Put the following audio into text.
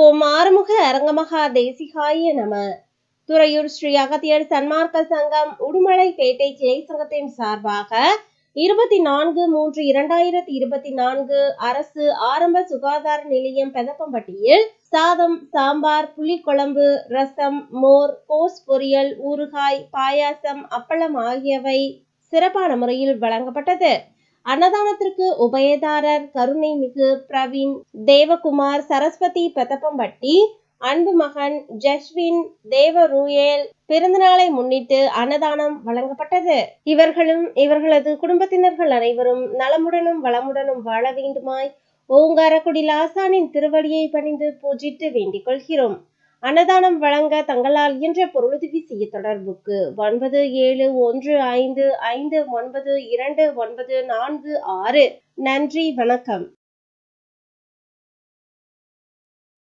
ஓம் ஆறுமுக அரங்கமகா தேசிகாய நம. துறையூர் ஸ்ரீ அகத்தியர் சன்மார்க்க சங்கம் உடுமலைப்பேட்டை கிளை சங்கத்தின் சார்பாக இருபத்தி நான்கு மூன்று இரண்டாயிரத்தி இருபத்தி நான்கு அரசு ஆரம்ப சுகாதார நிலையம் பெதப்பம்பட்டியில் சாதம் சாம்பார் புளிக்குழம்பு ரசம் மோர் கோஸ் பொரியல் ஊறுகாய் பாயாசம் அப்பளம் ஆகியவை சிறப்பான முறையில் வழங்கப்பட்டது. அன்னதானத்திற்கு உபயதாரர் கருணை மிகு பிரவீன் தேவகுமார் சரஸ்வதி பெத்தப்பம்பட்டி அன்பு மகன் ஜஸ்வின் தேவரூயல் பிறந்தநாளை முன்னிட்டு அன்னதானம் வழங்கப்பட்டது. இவர்களும் இவர்களது குடும்பத்தினர்கள் அனைவரும் நலமுடனும் வளமுடனும் வாழ வேண்டுமாய் ஓங்காரக்குடி லாசானின் திருவடியை பணிந்து பூஜித்து வேண்டிக் கொள்கிறோம். அன்னதானம் வழங்க தங்களால் இயன்ற பொருளுதவி செய்ய தொடர்புக்கு ஒன்பது ஏழு ஒன்று ஐந்து ஐந்து ஒன்பது இரண்டு ஒன்பது நான்கு ஆறு. நன்றி வணக்கம்.